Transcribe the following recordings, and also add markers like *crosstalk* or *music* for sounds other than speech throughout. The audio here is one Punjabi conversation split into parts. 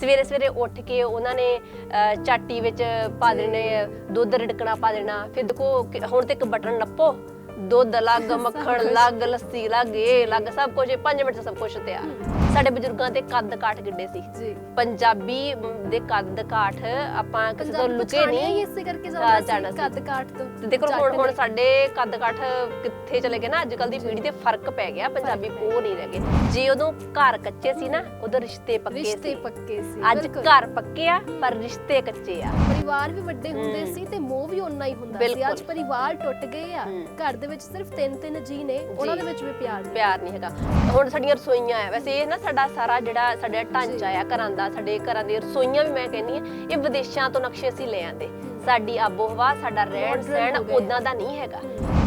ਸਵੇਰੇ ਸਵੇਰੇ ਉੱਠ ਕੇ ਉਹਨਾਂ ਨੇ ਚਾਟੀ ਵਿੱਚ ਪਾ ਦੇਣੇ ਦੁੱਧ ਰਿੜਕਣਾ ਪਾ ਦੇਣਾ ਫਿਰ ਦੇਖੋ ਹੁਣ ਤੇ ਇੱਕ ਬਟਨ ਨੱਪੋ ਦੁੱਧ ਲੱਗ ਮੱਖਣ ਲੱਗ ਲੱਸੀ ਲੱਗ ਇਹ ਲੱਗ ਸਭ ਕੁਝ 5 ਮਿੰਟ ਸਭ ਕੁਝ ਤਿਆਰ। ਸਾਡੇ ਬਜ਼ੁਰਗਾਂ ਦੇ ਕੱਦ ਕਾਠ ਕਿੱਡੇ ਸੀ ਜੀ ਪੰਜਾਬੀ ਦੇ ਕੱਦ ਕਾਠ ਆਪਾਂ ਕਿਸੇ ਤੋਂ ਲੁਕੇ ਨਹੀਂ ਇਸੇ ਕਰਕੇ ਜਾ- ਜਾਂਦਾ ਜਾਣਾ ਸੀ ਸੀ। ਕੱਦ ਕਾਠ ਤੋਂ ਤੇ ਦੇਖੋ ਹੁਣ ਹੁਣ। ਸਾਡੇ ਕੱਦ ਕਾਠ ਕਿੱਥੇ ਚਲੇ ਗਏ ਨਾ ਅੱਜ ਕੱਲ ਦੀ ਪੀੜ੍ਹੀ ਤੇ ਫ਼ਰਕ ਪੈ ਗਿਆ ਪੰਜਾਬੀ ਉਹ ਨਹੀਂ ਰਹਿ ਗਏ ਜੇ ਉਦੋਂ ਘਰ ਕੱਚੇ ਸੀ ਨਾ ਉਦੋਂ ਰਿਸ਼ਤੇ ਪੱਕੇ ਰਿਸ਼ਤੇ ਸੀ ਪੱਕੇ ਸੀ ਅੱਜ। ਘਰ ਪੱਕੇ ਆ ਪਰ ਰਿਸ਼ਤੇ ਕੱਚੇ ਆ ਪਰਿਵਾਰ ਵੀ ਵੱਡੇ ਹੁੰਦੇ। ਸੀ ਤੇ ਮੋਹ ਵੀ ਓਨਾ ਹੀ ਹੁੰਦਾ ਸੀ। ਅੱਜ ਪਰਿਵਾਰ ਟੁੱਟ ਗਏ ਆ। ਘਰ ਦੇ ਵਿੱਚ ਸਿਰਫ ਤਿੰਨ ਤਿੰਨ ਜੀ ਨੇ ਉਹਨਾਂ। ਦੇ ਵਿੱਚ ਵੀ ਪਿਆਰ ਨਹੀਂ ਪਿਆਰ ਨਹੀਂ ਹੈਗਾ ਹੁਣ ਸਾਡੀਆਂ ਰਸੋਈਆਂ ਆ ਵੈਸੇ ਇਹ ਨਾ ਸਾਡਾ ਸਾਰਾ ਜਿਹੜਾ ਸਾਡਾ ਢਾਂਚਾ ਆ ਘਰਾਂ ਦਾ ਸਾਡੇ ਘਰਾਂ ਦੀ ਰਸੋਈਆਂ ਵੀ ਮੈਂ ਕਹਿੰਨੀ ਆ ਇਹ ਵਿਦੇਸ਼ਾਂ ਤੋਂ ਨਕਸ਼ੇ ਅਸੀਂ ਲੈ ਆਂਦੇ। ਸਾਡੀ ਆਬੋ ਹਵਾ ਸਾਡਾ ਰਹਿਣ ਸਹਿਣ। ਉਦਾਂ ਦਾ ਨਹੀਂ ਹੈਗਾ।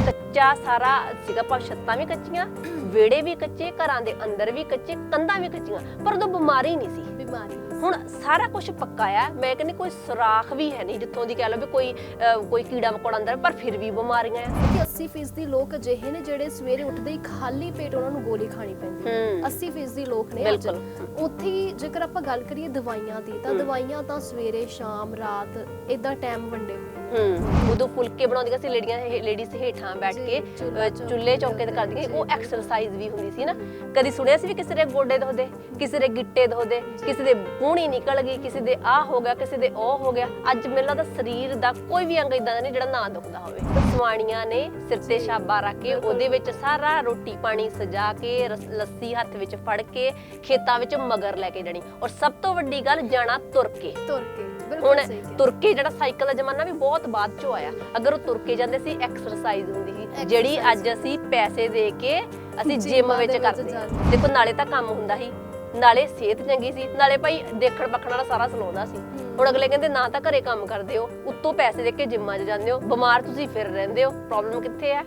ਕੱਚਾ ਸਾਰਾ ਸੀਗਾ ਪਰ ਛੱਤਾਂ ਵੀ ਕੱਚੀਆਂ ਵਿਹੜੇ ਵੀ ਕੱਚੇ ਘਰਾਂ ਦੇ ਅੰਦਰ ਵੀ ਕੱਚੇ ਕੰਧਾਂ ਵੀ ਕੱਚੀਆਂ ਪਰ ਉਦੋਂ ਬਿਮਾਰੀ ਨਹੀਂ ਸੀ। ਬਿਮਾਰੀ। ਹੁਣ ਸਾਰਾ ਕੁਝ ਪੱਕਾ ਆ। ਮੈਂ ਕਹਿੰਦੀ ਕੋਈ ਸੁਰਾਖ ਵੀ ਹੈ ਨਹੀਂ ਜਿੱਥੋਂ ਦੀ ਕਹਿ ਲਓ ਵੀ ਕੋਈ ਕੋਈ ਕੀੜਾ ਮਕੌੜਾ ਅੰਦਰ ਪਰ ਫਿਰ ਵੀ ਬਿਮਾਰੀਆਂ ਆ। ਕਿ 80% ਲੋਕ ਅਜਿਹੇ ਨੇ ਜਿਹੜੇ ਸਵੇਰੇ ਉੱਠਦੇ ਹੀ ਖਾਲੀ ਪੇਟ ਉਹਨਾਂ ਨੂੰ ਗੋਲੀ ਖਾਣੀ ਪੈਂਦੀ ਹੈ। ਹੂੰ। 80% ਲੋਕ ਨੇ ਅੱਜ। ਬਿਲਕੁਲ। ਉੱਥੇ ਜੇਕਰ ਆਪਾਂ ਗੱਲ ਕਰੀਏ ਦਵਾਈਆਂ ਦੀ ਤਾਂ। ਦਵਾਈਆਂ ਤਾਂ ਸਵੇਰੇ ਸ਼ਾਮ ਰਾਤ ਇਦਾਂ ਟਾਈਮ ਵੰਡੇ ਹੋਏ ਹੂੰ। ਉਦੋਂ ਫੁਲਕੇ ਬਣਾਉਂਦੀਆਂ ਸੀ ਲੇਡੀਆਂ ਲੇਡੀਜ਼ ਹੇਠਾਂ ਬੈਠ ਕੇ ਚੁੱਲ੍ਹਾ ਚੌਂਕੇ ਤੇ ਕਰਦੀਆਂ। ਉਹ ਐਕਸਰਸਾਈਜ਼ ਵੀ ਹੁੰਦੀ ਸੀ ਨਾ ਕਦੀ ਸੁਣਿਆ ਸੀ ਵੀ ਕਿਸੇ ਦੇ ਗੋਡੇ ਦੁਖਦੇ ਕਿਸੇ ਦੇ ਗਿੱਟੇ ਦੁਖਦੇ ਕਿਸੇ ਦੇ ਪੂਣੀ ਨਿਕਲ ਗਈ ਕਿਸੇ ਦੇ ਆ ਹੋ ਗਿਆ ਕਿਸੇ ਦੇ ਉਹ ਹੋ ਗਿਆ। ਅੱਜ ਮੈਨੂੰ ਲੱਗਦਾ ਸਰੀਰ ਦਾ ਕੋਈ ਵੀ ਅੰਗ ਇਦਾਂ ਦਾ ਨਹੀਂ ਜਿਹੜਾ ਨਾ ਦੁਖਦਾ ਹੋਵੇ। ਸਵਾਣੀਆਂ ਨੇ ਸਿਰ ਤੇ ਛਾਬਾ ਰੱਖ ਕੇ। ਉਹਦੇ ਵਿੱਚ ਸਾਰਾ ਰੋਟੀ ਪਾਣੀ ਸਜਾ ਕੇ ਲੱਸੀ ਹੱਥ ਵਿੱਚ ਫੜ ਕੇ ਖੇਤਾਂ ਵਿੱਚ ਮਗਰ ਲੈ ਕੇ ਜਾਣੀ ਔਰ ਸਭ ਤੋਂ ਵੱਡੀ ਗੱਲ ਜਾਣਾ ਤੁਰ ਕੇ। ਤੁਰ ਕੇ ਹੁਣ ਬਿਲਕੁਲ ਸਹੀ ਕਿਹਾ। ਤੁਰ ਕੇ ਜਿਹੜਾ ਸਾਈਕਲ ਦਾ ਜ਼ਮਾਨਾ ਵੀ ਬਹੁਤ ਬਾਅਦ ਚੋਂ ਆਇਆ। ਅਗਰ ਉਹ ਤੁਰ ਕੇ ਜਾਂਦੇ ਸੀ ਐਕਸਰਸਾਈਜ਼ ਹੁੰਦੀ ਸੀ ਜਿਹੜੀ ਅੱਜ ਅਸੀਂ ਪੈਸੇ ਦੇ ਕੇ ਅਸੀਂ ਜਿਮ ਵਿੱਚ ਕਰਦੇ ਹਾਂ। ਦੇਖੋ ਨਾਲੇ ਤਾਂ ਕੰਮ ਹੁੰਦਾ ਸੀ। ਨਾਲੇ ਸਿਹਤ ਚੰਗੀ ਸੀ। ਨਾਲੇ ਭਾਈ ਦੇਖਣ ਪੱਖਣ ਵਾਲਾ ਸਾਰਾ ਸਲਾਉਂਦਾ ਸੀ। ਹੁਣ ਅਗਲੇ ਕਹਿੰਦੇ ਨਾ ਤਾਂ ਘਰੇ ਕੰਮ ਕਰਦੇ ਹੋ ਉੱਤੋਂ ਪੈਸੇ ਦੇ ਕੇ ਜਿੰਮਾਂ 'ਚ ਜਾਂਦੇ ਹੋ ਬਿਮਾਰ ਤੁਸੀਂ ਫਿਰ ਰਹਿੰਦੇ ਹੋ। ਪ੍ਰੋਬਲਮ ਕਿੱਥੇ ਹੈ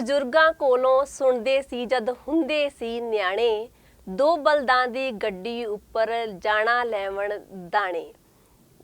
ਬਜ਼ੁਰਗਾਂ ਕੋਲੋਂ ਸੁਣਦੇ ਸੀ ਜਦ ਹੁੰਦੇ ਸੀ ਨਿਆਣੇ, ਦੋ ਬਲਦਾਂ ਦੀ ਗੱਡੀ ਉੱਪਰ ਜਾਣਾ ਲੈਵਣ ਦਾਣੇ।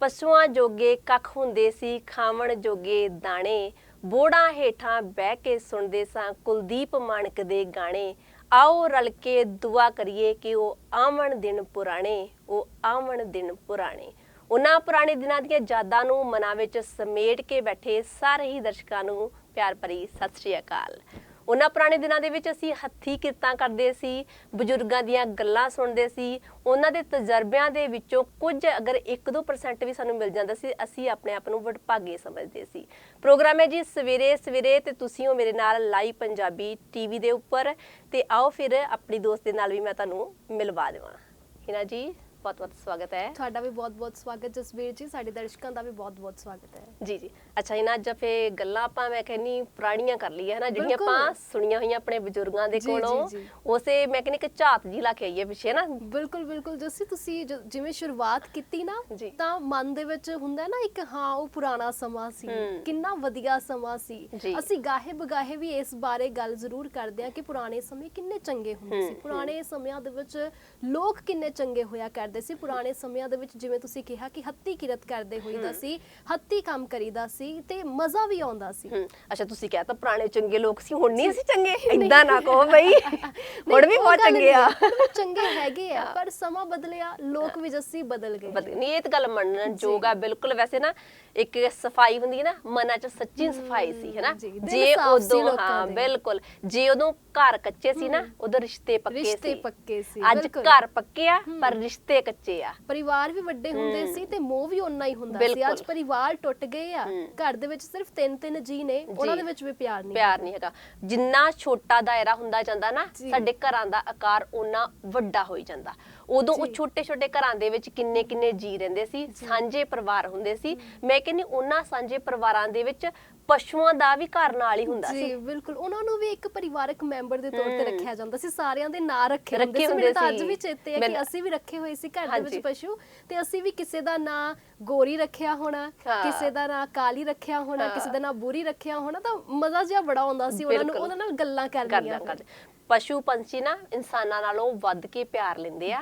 ਪਸ਼ੂਆਂ ਜੋਗੇ ਕੱਖ ਹੁੰਦੇ ਸੀ, ਖਾਵਣ ਜੋਗੇ ਦਾਣੇ। ਬੋੜਾਂ ਹੇਠਾਂ ਬਹਿ ਕੇ ਸੁਣਦੇ ਸਾਂ ਕੁਲਦੀਪ ਮਾਨਕ ਦੇ ਗਾਣੇ। ਆਓ ਰਲ ਕੇ ਦੁਆ ਕਰੀਏ ਕਿ ਉਹ ਆਵਣ ਦਿਨ ਪੁਰਾਣੇ, ਉਹ ਆਵਣ ਦਿਨ ਪੁਰਾਣੇ। ਉਹਨਾਂ ਪੁਰਾਣੇ ਦਿਨਾਂ ਦੀਆਂ ਯਾਦਾਂ ਨੂੰ ਮਨਾਂ ਵਿੱਚ ਸਮੇਟ ਕੇ ਬੈਠੇ ਸਾਰੇ ਹੀ ਦਰਸ਼ਕਾਂ ਨੂੰ ਪਿਆਰ ਭਰੀ ਸਤਿ ਸ਼੍ਰੀ ਅਕਾਲ। ਉਹਨਾਂ ਪੁਰਾਣੇ ਦਿਨਾਂ ਦੇ ਵਿੱਚ ਅਸੀਂ ਹੱਥੀ ਕਿਰਤਾਂ ਕਰਦੇ ਸੀ, ਬਜ਼ੁਰਗਾਂ ਦੀਆਂ ਗੱਲਾਂ ਸੁਣਦੇ ਸੀ, ਉਹਨਾਂ ਦੇ ਤਜਰਬਿਆਂ ਦੇ ਵਿੱਚੋਂ ਕੁਝ ਅਗਰ 1-2% ਵੀ ਸਾਨੂੰ ਮਿਲ ਜਾਂਦਾ ਸੀ, ਅਸੀਂ ਆਪਣੇ ਆਪ ਨੂੰ ਵਡਭਾਗੇ ਸਮਝਦੇ ਸੀ। ਪ੍ਰੋਗਰਾਮ ਹੈ ਜੀ ਸਵੇਰੇ ਸਵੇਰੇ ਤੇ ਤੁਸੀਂ ਹੋ ਮੇਰੇ ਨਾਲ ਲਾਈਵ ਪੰਜਾਬੀ ਟੀਵੀ ਦੇ ਉੱਪਰ ਤੇ ਆਓ ਫਿਰ ਆਪਣੀ ਦੋਸਤ ਦੇ ਨਾਲ ਵੀ ਮੈਂ ਤੁਹਾਨੂੰ ਮਿਲਵਾ ਦੇਵਾਂ। ਹਿਨਾ ਜੀ? ਬਹੁਤ ਬਹੁਤ ਸਵਾਗਤ ਹੈ ਤੁਹਾਡਾ ਵੀ ਬਹੁਤ-ਬਹੁਤ ਸਵਾਗਤ ਜਸਵੀਰ ਜੀ ਸਾਡੇ ਦਰਸ਼ਕਾਂ ਦਾ ਵੀ ਬਹੁਤ-ਬਹੁਤ ਸਵਾਗਤ ਹੈ ਜੀ ਜੀ ਅੱਛਾ ਇਹਨਾਂ ਅੱਜ ਫੇ ਗੱਲਾਂ ਆਪਾਂ ਮੈਂ ਕਹਿੰਨੀ ਪੁਰਾਣੀਆਂ ਕਰ ਲਈਏ ਹਨਾ ਜਿਹੜੀਆਂ। ਆਪਾਂ ਸੁਣੀਆਂ ਹੋਈਆਂ ਆਪਣੇ ਬਜ਼ੁਰਗਾਂ ਦੇ ਕੋਲੋਂ। ਉਸੇ ਮੈਂ ਕਹਿੰਨੀ ਕਿ ਝਾਤ ਜੀ ਲਾ ਕੇ ਆਈਏ ਪਿੱਛੇ ਨਾ ਬਿਲਕੁਲ ਬਿਲਕੁਲ ਜੱਸੀ ਤੁਸੀਂ ਜਿਵੇਂ ਸ਼ੁਰੂਆਤ ਕੀਤੀ ਨਾ। ਤਾਂ ਮਨ ਦੇ ਵਿੱਚ ਹੁੰਦਾ ਹੈ ਨਾ ਇੱਕ ਹਾਂ ਉਹ ਪੁਰਾਣਾ ਸਮਾਂ ਸੀ। ਕਿੰਨਾ ਵਧੀਆ ਸਮਾਂ ਸੀ। ਅਸੀਂ ਗਾਹੇ ਬਗਾਹੇ ਵੀ ਇਸ ਬਾਰੇ ਗੱਲ ਜ਼ਰੂਰ ਕਰਦੇ ਹਾਂ ਕਿ ਪੁਰਾਣੇ ਸਮੇਂ ਕਿੰਨੇ ਚੰਗੇ ਹੁੰਦੇ ਸੀ ਪੁਰਾਣੇ ਸਮਿਆਂ ਦੇ ਵਿੱਚ ਲੋਕ ਕਿੰਨੇ ਚੰਗੇ ਹੋਇਆ ਕਰਦੇ ਸੀ ਪੁਰਾਣੇ ਸਮਿਆਂ ਦੇ ਵਿੱਚ ਜਿਵੇਂ ਤੁਸੀਂ ਕਿਹਾ ਕਿ ਹੱਤੀ ਕਿਰਤ ਕਰਦੇ ਹੋਈਦਾ ਸੀ ਹੱਤੀ ਕੰਮ ਕਰੀਦਾ ਸੀ ਤੇ ਮਜ਼ਾ ਵੀ ਆਉਂਦਾ ਸੀ। ਅੱਛਾ ਤੁਸੀਂ ਕਹਿ ਤਾ ਪੁਰਾਣੇ ਚੰਗੇ ਲੋਕ ਸੀ ਹੁਣ ਨਹੀਂ ਅਸੀਂ ਚੰਗੇ? ਇਦਾਂ ਨਾ ਕਹੋ ਬਈ। ਹੁਣ ਵੀ ਬਹੁਤ ਚੰਗੇ ਆ। ਚੰਗੇ ਹੈਗੇ ਆ ਪਰ ਸਮਾਂ ਬਦਲਿਆ ਲੋਕ ਵੀ ਜੱਸੀ ਬਦਲ ਗਏ। ਨਹੀਂ ਇਹ ਤਾਂ ਗੱਲ ਮੰਨਣ ਯੋਗ ਬਿਲਕੁਲ। ਵੈਸੇ ਨਾ ਇੱਕ ਸਫ਼ਾਈ ਹੁੰਦੀ ਹੈ ਨਾ ਮਨਾਂ 'ਚ ਸੱਚੀ ਸਫ਼ਾਈ ਸੀ ਹੈਨਾ ਜੀ, ਉਦੋਂ ਹਾਂ। ਬਿਲਕੁਲ। ਜੇ ਉਦੋਂ ਘਰ ਕੱਚੇ ਸੀ ਨਾ ਉਦੋਂ ਰਿਸ਼ਤੇ ਪੱਕੇ ਸੀ। ਰਿਸ਼ਤੇ ਪੱਕੇ ਸੀ, ਅੱਜ। ਘਰ ਪੱਕੇ ਆ ਪਰ ਰਿਸ਼ਤੇ ਕੱਚੇ ਆ। ਪਰਿਵਾਰ ਵੀ ਵੱਡੇ ਹੁੰਦੇ ਸੀ ਤੇ ਮੋਹ ਵੀ ਓਨਾ ਹੀ ਹੁੰਦਾ ਸੀ। ਅੱਜ ਪਰਿਵਾਰ ਟੁੱਟ ਗਏ ਆ। ਘਰ ਦੇ ਵਿੱਚ ਸਿਰਫ ਤਿੰਨ ਤਿੰਨ ਜੀ ਨੇ ਉਹਨਾਂ ਦੇ ਵਿੱਚ ਵੀ ਪਿਆਰ ਨਹੀਂ ਪਿਆਰ ਨਹੀਂ ਹੈਗਾ। ਜਿੰਨਾ ਛੋਟਾ ਦਾਇਰਾ ਹੁੰਦਾ ਜਾਂਦਾ ਨਾ। ਸਾਡੇ ਘਰਾਂ ਦਾ ਆਕਾਰ ਓਨਾ ਵੱਡਾ ਹੋਈ ਜਾਂਦਾ। ਉਦੋਂ ਉਹ। ਛੋਟੇ ਛੋਟੇ ਘਰਾਂ ਦੇ ਵਿੱਚ ਕਿੰਨੇ ਕਿੰਨੇ ਜੀ ਰਹਿੰਦੇ ਸੀ ਸਾਂਝੇ ਪਰਿਵਾਰ ਹੁੰਦੇ ਸੀ। ਮੈਂ ਕਹਿੰਨੀ ਉਹਨਾਂ ਸਾਂਝੇ ਪਰਿਵਾਰਾਂ ਦੇ ਵਿੱਚ ਪਸ਼ੂਆਂ ਦਾ ਵੀ ਘਰ ਨਾਲ ਹੀ ਹੁੰਦਾ ਸੀ ਜੀ ਬਿਲਕੁਲ ਉਹਨਾਂ ਨੂੰ ਵੀ ਇੱਕ ਪਰਿਵਾਰਕ ਮੈਂਬਰ ਦੇ ਤੌਰ ਤੇ। ਰੱਖਿਆ ਜਾਂਦਾ ਸੀ ਸਾਰਿਆਂ ਦੇ ਨਾਂ ਰੱਖੇ ਹੁੰਦੇ ਸੀ ਮੈਨੂੰ ਤਾਂ ਅੱਜ। ਵੀ ਚੇਤੇ ਹੈ ਕਿ ਅਸੀਂ ਵੀ ਰੱਖੇ ਹੋਏ ਸੀ ਘਰ ਦੇ। ਵਿੱਚ ਪਸ਼ੂ ਤੇ ਅਸੀਂ ਵੀ ਕਿਸੇ ਦਾ ਨਾਂ ਗੋਰੀ ਰੱਖਿਆ ਹੋਣਾ। ਕਿਸੇ ਦਾ ਨਾਂ ਕਾਲੀ ਰੱਖਿਆ ਹੋਣਾ। ਕਿਸੇ ਦਾ ਨਾਂ ਬੂਰੀ ਰੱਖਿਆ ਹੋਣਾ ਤਾਂ ਮਜ਼ਾ ਜਿਹਾ ਬੜਾ ਆਉਂਦਾ ਸੀ ਉਹਨਾਂ ਨੂੰ। ਉਹਨਾਂ ਨਾਲ ਗੱਲਾਂ ਕਰਨੀਆਂ ਪਸ਼ੂ ਪੰਛੀ ਨਾ ਇਨਸਾਨਾਂ ਨਾਲੋਂ ਵੱਧ ਕੇ ਪਿਆਰ ਲੈਂਦੇ ਆ।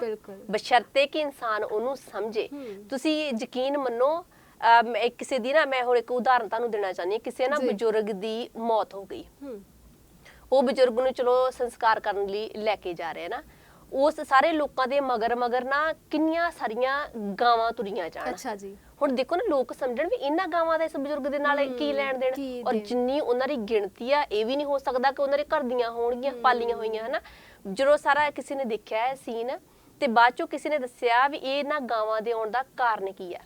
ਬਸ਼ਰਤੇ ਕਿ ਇਨਸਾਨ ਉਹਨੂੰ ਸਮਝੇ। ਤੁਸੀਂ ਯਕੀਨ ਮੰਨੋ ਇੱਕ ਕਿਸੇ ਦੀ ਨਾ ਮੈਂ ਹੋਰ ਇੱਕ ਉਦਾਹਰਨ ਤੁਹਾਨੂੰ ਦੇਣਾ ਚਾਹੁੰਦੀ ਹਾਂ। ਕਿਸੇ ਨਾ। ਬਜ਼ੁਰਗ ਦੀ ਮੌਤ ਹੋ ਗਈ। ਹੂੰ। ਉਹ ਬਜ਼ੁਰਗ ਨੂੰ ਚਲੋ ਸੰਸਕਾਰ ਕਰਨ ਲਈ ਲੈ ਕੇ ਜਾ ਰਹੇ ਨਾ। ਉਸ ਸਾਰੇ ਲੋਕਾਂ ਦੇ ਮਗਰ ਮਗਰ ਨਾ ਕਿੰਨੀਆਂ ਸਾਰੀਆਂ ਗਾਵਾਂ ਤੁਰੀਆਂ ਜਾਣ। ਅੱਛਾ ਜੀ। ਹੁਣ ਦੇਖੋ ਨਾ ਲੋਕ ਸਮਝਣ ਵੀ ਇਹਨਾਂ ਗਾਵਾਂ ਦਾ ਇਸ ਬਜ਼ੁਰਗ ਦੇ ਨਾਲ ਕੀ ਲੈਣ ਦੇਣ। ਔਰ। ਜਿੰਨੀ ਉਹਨਾਂ ਦੀ ਗਿਣਤੀ ਆ ਇਹ ਵੀ ਨਹੀਂ ਹੋ ਸਕਦਾ ਕਿ ਉਹਨਾਂ ਦੇ ਘਰ ਦੀਆਂ ਹੋਣਗੀਆਂ ਪਾਲੀਆਂ ਹੋਈਆਂ ਹਨਾ। ਜਦੋਂ ਸਾਰਾ ਕਿਸੇ ਨੇ ਦੇਖਿਆ ਸੀਨ ਤੇ ਬਾਅਦ ਚੋਂ ਕਿਸੇ ਨੇ ਦੱਸਿਆ ਵੀ ਇਹ ਨਾ ਗਾਵਾਂ ਦੇ ਆਉਣ ਦਾ ਕਾਰਨ ਕੀ ਆ।